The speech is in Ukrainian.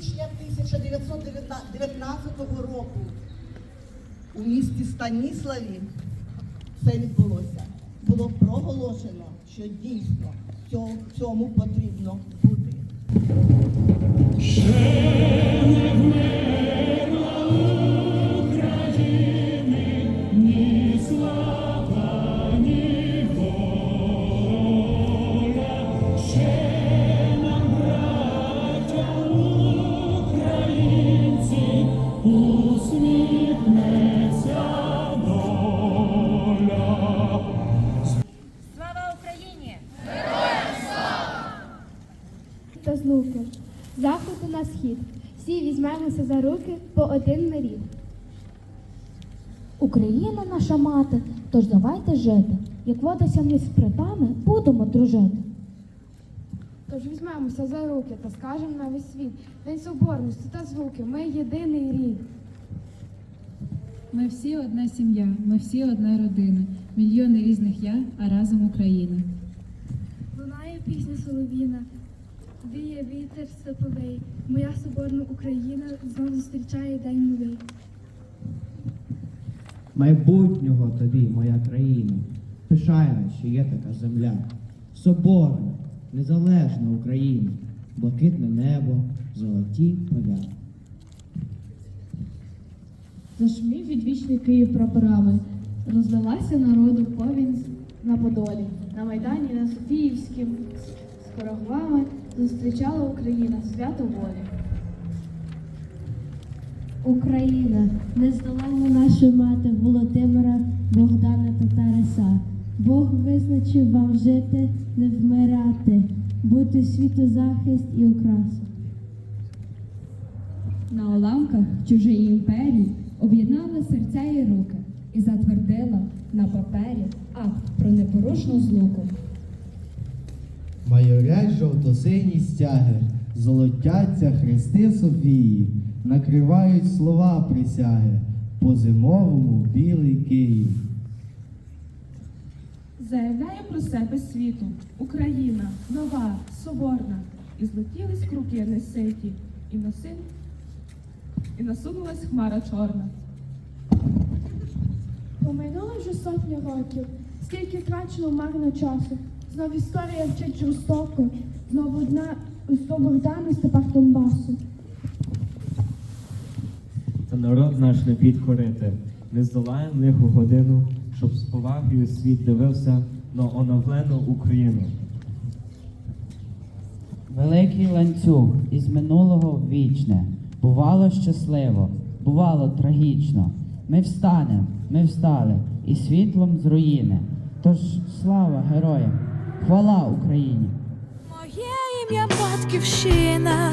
січня 1919 року у місті Станіславі це відбулося. Було проголошено, що дійсно цьому, потрібно бути. Луки, заходу на схід. Всі візьмемося за руки по один нарід. Україна наша мати, тож давайте жити. Як водиться ми з братами, будемо дружити. Тож візьмемося за руки та скажемо на весь світ. День соборності та звуки, ми єдиний рід. Ми всі одна сім'я, ми всі одна родина. Мільйони різних я, а разом Україна. Лунає пісня соловіна, віє вітер степовий. Моя соборна Україна знов зустрічає день новий. майбутнього тобі, моя країна. Пишаємо, що є така земля. Соборна, незалежна Україна, блакитне небо, золоті поля. Зашумів відвічний Київ прапорами, розлилася народу повінь на Подолі. На Майдані на Софіївським з хорогвами зустрічала Україна свято волі. Україна, нездоланна наша мати Володимира, Богдана та Тараса. Бог визначив вам жити, не вмирати, бути світу захист і окраса. На уламках чужої імперії об'єднала серця і руки і затвердила на папері акт про непорушну злуку. Майорять жовто-сині стяги, золотяться хрести Софії, накривають слова присяги, по зимовому білий Київ. Заявляє про себе світу Україна нова, соборна, і злетілись круки неситі, і носин, і насунулась хмара чорна. Поминуло вже сотні років, скільки втрачено марно часу. Знов історія вчить жорстоко, знову одна сто Богдана степах Донбасу. Та народ наш не підкорити, не здолаєм лиху годину, щоб з повагою світ дивився на оновлену Україну. Великий ланцюг із минулого в вічне. Бувало щасливо, бувало трагічно. Ми встанем, ми встали, і світлом з руїни. Тож слава героям, хвала Україні! Моє ім'я батьківщина,